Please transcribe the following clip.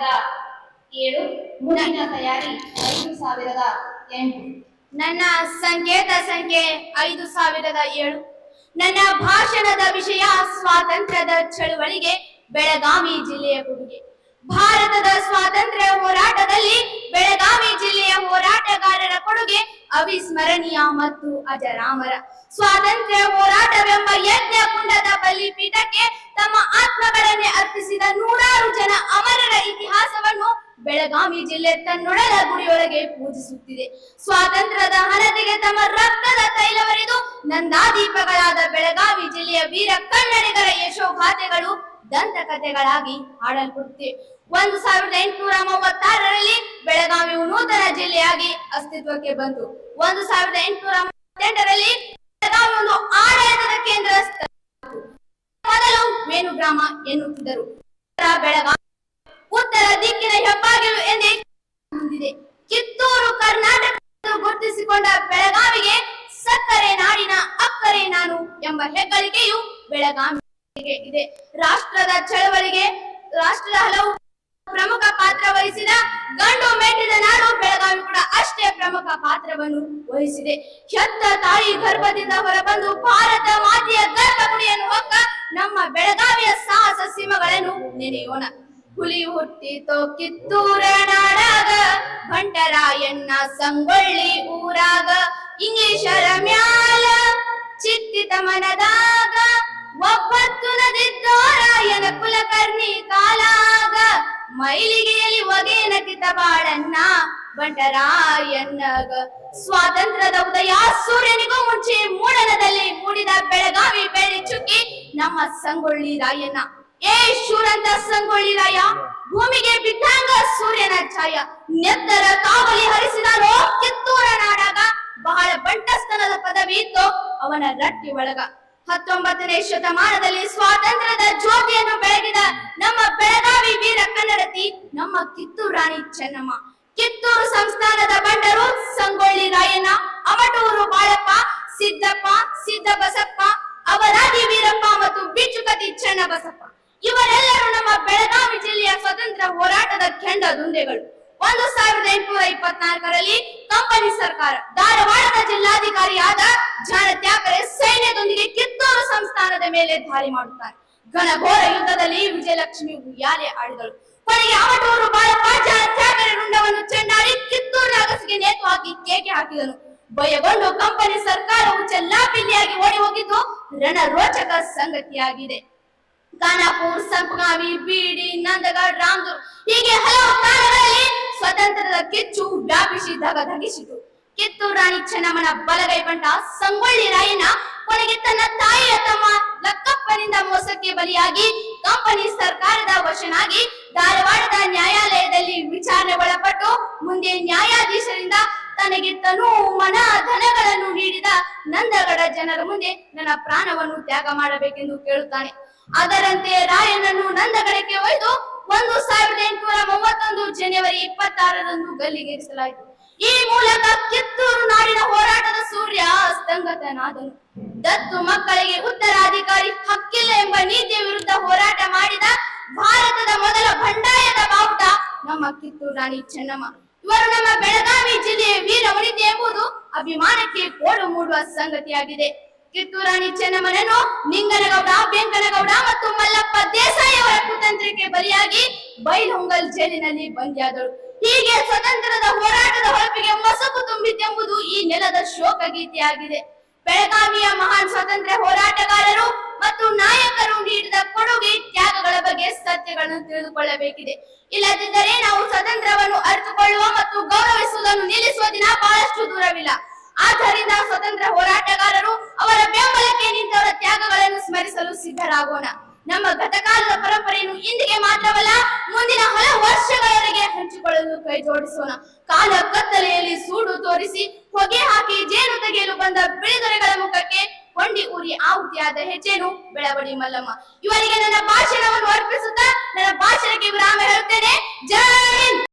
ಸಾವಿರದ ಏಳು ಮುಂದಿನ ತಯಾರಿ ಐದು ಸಾವಿರದ ಎಂಟು. ನನ್ನ ಸಂಕೇತ ಸಂಖ್ಯೆ ಐದು ಸಾವಿರದ ಏಳು. ನನ್ನ ಭಾಷಣದ ವಿಷಯ ಸ್ವಾತಂತ್ರ್ಯದ ಚಳುವಳಿಗೆ ಬೆಳಗಾವಿ ಜಿಲ್ಲೆಯ ಕೊಡುಗೆ. ಭಾರತದ ಸ್ವಾತಂತ್ರ್ಯ ಹೋರಾಟದಲ್ಲಿ ಬೆಳಗಾವಿ ಜಿಲ್ಲೆಯ ಹೋರಾಟಗಾರರ ಕೊಡುಗೆ ಅವಿಸ್ಮರಣೀಯ ಮತ್ತು ಅಜರಾಮರ. ಸ್ವಾತಂತ್ರ್ಯ ಹೋರಾಟವೆಂಬ ಯಜ್ಞ ಕುಂಡದ ಬಲಿಪೀಠಕ್ಕೆ ತಮ್ಮ ಆತ್ಮಗಳನ್ನೇ ಅರ್ಪಿಸಿದ ನೂರಾರು ಜನ ಅಮರರ ಇತಿಹಾಸವನ್ನು ಬೆಳಗಾವಿ ಜಿಲ್ಲೆ ತನ್ನೊಡಲ ಗುಡಿಯೊಳಗೆ ಪೂಜಿಸುತ್ತಿದೆ. ಸ್ವಾತಂತ್ರ್ಯದ ಹಣತೆಗೆ ತಮ್ಮ ರಕ್ತದ ತೈಲವರೆದು ನಂದಾದೀಪಗಳಾದ ಬೆಳಗಾವಿ ಜಿಲ್ಲೆಯ ವೀರ ಕನ್ನಡಿಗರ ಯಶೋಗಾಥೆಗಳು ದಂತಕಥೆಗಳಾಗಿ ಹಾಡಲ್ಪಡುತ್ತಿವೆ. ಒಂದು ಸಾವಿರದ ಎಂಟುನೂರ ಮೂವತ್ತಾರರಲ್ಲಿ ಬೆಳಗಾವಿಯು ನೂತನ ಜಿಲ್ಲೆಯಾಗಿ ಅಸ್ತಿತ್ವಕ್ಕೆ ಬಂತು. ಒಂದು ಸಾವಿರದ ಎಂಟುನೂರ ಮೂವತ್ತೆಂಟರಲ್ಲಿ ವೇಣುಗ್ರಾಮ ಎನ್ನುತ್ತಿದ್ದರು. ಬೆಳಗಾವಿ. ಉತ್ತರ ದಿಕ್ಕಿನ ಹೆಬ್ಬಾಗಿಲು ಎಂದೇ ಕಿತ್ತೂರು ಕರ್ನಾಟಕ ಗುರುತಿಸಿಕೊಂಡ ಬೆಳಗಾವಿಗೆ ಸಕ್ಕರೆ ನಾಡಿನ ಅಕ್ಕರೆ ನಾನು ಎಂಬ ಹೆಗ್ಗಳಿಕೆಯು ಬೆಳಗಾವಿಗೆ ಇದೆ. ರಾಷ್ಟ್ರದ ಚಳವಳಿಗೆ, ರಾಷ್ಟ್ರದ ಹಲವು ಪ್ರಮುಖ ಪಾತ್ರ ವಹಿಸಿದ ಗಂಡು ಮೆಟ್ಟಿದ ನಾಡು ಬೆಳಗಾವಿ ಕೂಡ ಅಷ್ಟೇ ಪ್ರಮುಖ ಪಾತ್ರವನ್ನು ವಹಿಸಿದೆ. ಹೆತ್ತ ತಾಯಿ ಗರ್ಭದಿಂದ ಹೊರಬಂದು ಭಾರತ ಮಾತೆಯ ಗರ್ಭಗುಡಿಯನ್ನು ಹೊಕ್ಕ ನಮ್ಮ ಬೆಳಗಾವಿಯ ಸಾಹಸ ಸೀಮಗಳನ್ನು ನೆನೆಯೋಣ. ಹುಲಿ ಹುಟ್ಟಿತೋ ಕಿತ್ತೂರ ನಾಡಾಗ ಬಂಟರಾಯಣ್ಣ ಸಂಗೊಳ್ಳಿ ಊರಾಗ, ಇಂಗ್ಲಿಷರ ಮ್ಯಾಲ ಚಿತ್ತಿತ ಮನದಾಗ ಒಬ್ಬತ್ತು ನದಿದ್ದೋರಾಯನ ಕುಲಕರ್ಣಿ ಕಾಲಾಗ. ಮೈಲಿಗೆಯಲ್ಲಿ ಒಗೆಯನ ಕಿತ ಬಾಳಣ್ಣ ಬಂಟರಾಯಣ್ಣಗ. ಸ್ವಾತಂತ್ರ್ಯದ ಉದಯ ಸೂರ್ಯನಿಗೂ ಮುಂಚೆ ಮೂಡಣದಲ್ಲಿ ಮೂಡಿದ ಬೆಳಗಾವಿ ಬೆಳೆ ಚುಕ್ಕಿ ನಮ್ಮ ಸಂಗೊಳ್ಳಿ ರಾಯನ ಏ ಶೂರಂತ ಸಂಗೊಳ್ಳಿ ರಾಯ, ಭೂಮಿಗೆ ಬಿದ್ದಂಗ ಸೂರ್ಯನ ಛಾಯ. ನೆತ್ತರ ಕಾವಲಿ ಹರಿಸಿದ ಕಿತ್ತೂರ ನಾಡಾಗ, ಬಹಳ ಬಂಟಸ್ತನದ ಪದವಿ ಇತ್ತು ಅವನ ರಟ್ಟಿ ಒಳಗ. ಹತ್ತೊಂಬತ್ತನೇ ಶತಮಾನದಲ್ಲಿ ಸ್ವಾತಂತ್ರ್ಯದ ಜ್ಯೋತಿಯನ್ನು ಬೆಳಗಿದ ನಮ್ಮ ಬೆಳಗಾವಿ ವೀರ ಕನ್ನಡತಿ, ನಮ್ಮ ಕಿತ್ತೂರು ರಾಣಿ ಚೆನ್ನಮ್ಮ. ಕಿತ್ತೂರು ಸಂಸ್ಥಾನದ ಬಂಡರು ಸಂಗೊಳ್ಳಿ ರಾಯಣ್ಣ, ಅಮಟೂರು ಬಾಳಪ್ಪ, ಸಿದ್ದಪ್ಪ, ಸಿದ್ದಬಸಪ್ಪ ಅವರಾದಿ ವೀರಪ್ಪ ಮತ್ತು ಬಿಚ್ಚುಕತಿ ಚೆನ್ನಬಸಪ್ಪ. ಇವರೆಲ್ಲರೂ ನಮ್ಮ ಬೆಳಗಾವಿ ಜಿಲ್ಲೆಯ ಸ್ವತಂತ್ರ ಹೋರಾಟದ ಕೆಂಡ ದುಂಡೆಗಳು. ಒಂದು ಸಾವಿರದ ಎಂಟುನೂರ ಇಪ್ಪತ್ನಾಲ್ಕರಲ್ಲಿ ಕಂಪನಿ ಸರ್ಕಾರ ಧಾರವಾಡದ ಜಿಲ್ಲಾಧಿಕಾರಿಯಾದ ಜಾಣ ತ್ಯಾಕರೆ ಸೈನ್ಯದೊಂದಿಗೆ ಕಿತ್ತೂರು ಸಂಸ್ಥಾನದ ಮೇಲೆ ದಾಳಿ ಮಾಡುತ್ತಾರೆ. ಘನಘೋರ ಯುದ್ಧದಲ್ಲಿ ವಿಜಯಲಕ್ಷ್ಮಿ ಉಯ್ಯಾಲೆ ಆಡಿದಳು ಕೊನೆಗೆ ಅವಟೂರು ಬಾಳಪ್ಪ ಜಾಣ ರುಂಡವನ್ನು ಚೆಂಡಾಡಿ ಕಿತ್ತೂರು ಅಗಸಿಗೆ ನೇತು ಹಾಕಿ ಕೇಕೆ ಹಾಕಿದನು. ಭಯಗೊಂಡು ಕಂಪನಿ ಸರ್ಕಾರವು ಚೆಲ್ಲಾಪಿಲ್ಲಿಯಾಗಿ ಓಡಿ ಹೋಗಿದ್ದು ರಣರೋಚಕ ಸಂಗತಿಯಾಗಿದೆ. ಖಾನಾಪುರ್ ಸಂಪಗಾವಿ ಬಿಡಿ, ನಂದಗಢ ರಾಮದುರ್ಗ ಹೀಗೆ ಹಲವು ಸ್ವತಂತ್ರದ ಕೆಚ್ಚು ವ್ಯಾಪಿಸಿ ಧಗಧಗಿಸಿತು ಕಿತ್ತೂರು ರಾಣಿ ಚೆನ್ನಮ್ಮನ ಬಲಗೈ ಬಂಟ ಸಂಗೊಳ್ಳಿ ರಾಯಣ್ಣ ಕೊನೆಗೆ ತನ್ನ ತಾಯಿಯ ತಮ್ಮ ಲಕ್ಕಪ್ಪನಿಂದ ಮೋಸಕ್ಕೆ ಬಲಿಯಾಗಿ ಕಂಪನಿ ಸರ್ಕಾರದ ವಶನಾಗಿ ಧಾರವಾಡದ ನ್ಯಾಯಾಲಯದಲ್ಲಿ ವಿಚಾರಣೆ ಒಳಪಟ್ಟು ಮುಂದೆ ನ್ಯಾಯಾಧೀಶರಿಂದ ತನಗೆ ತನು ಮನ ಧನಗಳನ್ನು ನೀಡಿದ ನಂದಗಡ ಜನರ ಮುಂದೆ ನನ್ನ ಪ್ರಾಣವನ್ನು ತ್ಯಾಗ ಮಾಡಬೇಕೆಂದು ಕೇಳುತ್ತಾನೆ. ಅದರಂತೆ ರಾಯನನ್ನು ನಂದಗಡಕ್ಕೆ ಒಯ್ದು ಒಂದು ಸಾವಿರದ ಎಂಟುನೂರ ಮೂವತ್ತೊಂದು ಜನವರಿ ಇಪ್ಪತ್ತಾರರಂದು ಗಲ್ಲಿಗೇರಿಸಲಾಯಿತು. ಈ ಮೂಲಕ ಕಿತ್ತೂರು ನಾಡಿನ ಹೋರಾಟದ ಸೂರ್ಯ ಅಸ್ತಂಗತನಾದನು. ದತ್ತು ಮಕ್ಕಳಿಗೆ ಉತ್ತರಾಧಿಕಾರಿ ಹಕ್ಕಿಲ್ಲ ಎಂಬ ನೀತಿಯ ವಿರುದ್ಧ ಹೋರಾಟ ಮಾಡಿದ ಭಾರತದ ಮೊದಲ ಬಂಡಾಯದ ಬಾವುಟ ನಮ್ಮ ಕಿತ್ತೂರು ರಾಣಿ ಚೆನ್ನಮ್ಮ. ಇವರು ನಮ್ಮ ಬೆಳಗಾವಿ ಜಿಲ್ಲೆಯ ವೀರ ವನಿತೆ ಎಂಬುದು ಅಭಿಮಾನಕ್ಕೆ ಕೋಡು ಮೂಡುವ ಸಂಗತಿಯಾಗಿದೆ. ಕಿತ್ತೂರು ರಾಣಿ ಚೆನ್ನಮ್ಮನನ್ನು ನಿಂಗನಗೌಡ ಬೆಂಕನಗೌಡ ಮತ್ತು ಮಲ್ಲಪ್ಪ ದೇಸಾಯಿ ಅವರ ಕುತಂತ್ರಕ್ಕೆ ಬಲಿಯಾಗಿ ಬೈಲಹೊಂಗಲ್ ಜೈಲಿನಲ್ಲಿ ಬಂದಿಯಾದಳು ಹೀಗೆ ಸ್ವತಂತ್ರದ ಹೋರಾಟದ ಹೊಳಪಿಗೆ ಮೊಸಕು ತುಂಬಿದ್ದೆಂಬುದು ಈ ನೆಲದ ಶೋಕ ಗೀತೆಯಾಗಿದೆ. ಬೆಳಗಾವಿಯ ಮಹಾನ್ ಸ್ವಾತಂತ್ರ್ಯ ಹೋರಾಟಗಾರರು ಮತ್ತು ನಾಯಕರು ನೀಡಿದ ಕೊಡುಗೆ ತ್ಯಾಗಗಳ ಬಗ್ಗೆ ಸತ್ಯಗಳನ್ನು ತಿಳಿದುಕೊಳ್ಳಬೇಕಿದೆ. ಇಲ್ಲದಿದ್ದರೆ ನಾವು ಸ್ವತಂತ್ರವನ್ನು ಅರಿತುಕೊಳ್ಳುವ ಮತ್ತು ಗೌರವಿಸುವುದನ್ನು ನಿಲ್ಲಿಸುವ ದಿನ ಬಹಳಷ್ಟು ದೂರವಿಲ್ಲ. ಆದ್ದರಿಂದ ಸ್ವತಂತ್ರ ಹೋರಾಟಗಾರರು ಅವರ ಬೆಂಬಲಕ್ಕೆ ನಿಂತವರ ತ್ಯಾಗಗಳನ್ನು ಸ್ಮರಿಸಲು ಸಿದ್ಧರಾಗೋಣ. ನಮ್ಮ ಗತಕಾಲದ ಪರಂಪರೆಯನ್ನು ಇಂದಿಗೆ ಮಾತ್ರವಲ್ಲ, ಮುಂದಿನ ಹಲವು ವರ್ಷಗಳವರೆಗೆ ಹಂಚಿಕೊಳ್ಳಲು ಕೈ ಜೋಡಿಸೋಣ ಕಾಲ ಕತ್ತಲೆಯಲ್ಲಿ ಸೂಡು ತೋರಿಸಿ, ಹೊಗೆ ಹಾಕಿ ಜೇನು ತೆಗೆಯಲು ಬಂದ ಬಿಳಿದೊರೆಗಳ ಮುಖಕ್ಕೆ ಹೊಂಡಿ ಊರಿ ಆಹುತಿಯಾದ ಹೆಜ್ಜೆನು ಬೆಳವಡಿ ಮಲ್ಲಮ್ಮ. ಇವರಿಗೆ ನನ್ನ ಭಾಷಣವನ್ನು ಅರ್ಪಿಸುತ್ತಾ, ನನ್ನ ಭಾಷಣಕ್ಕೆ ವಿರಾಮ ಹೇಳುತ್ತೇನೆ. ಜೈ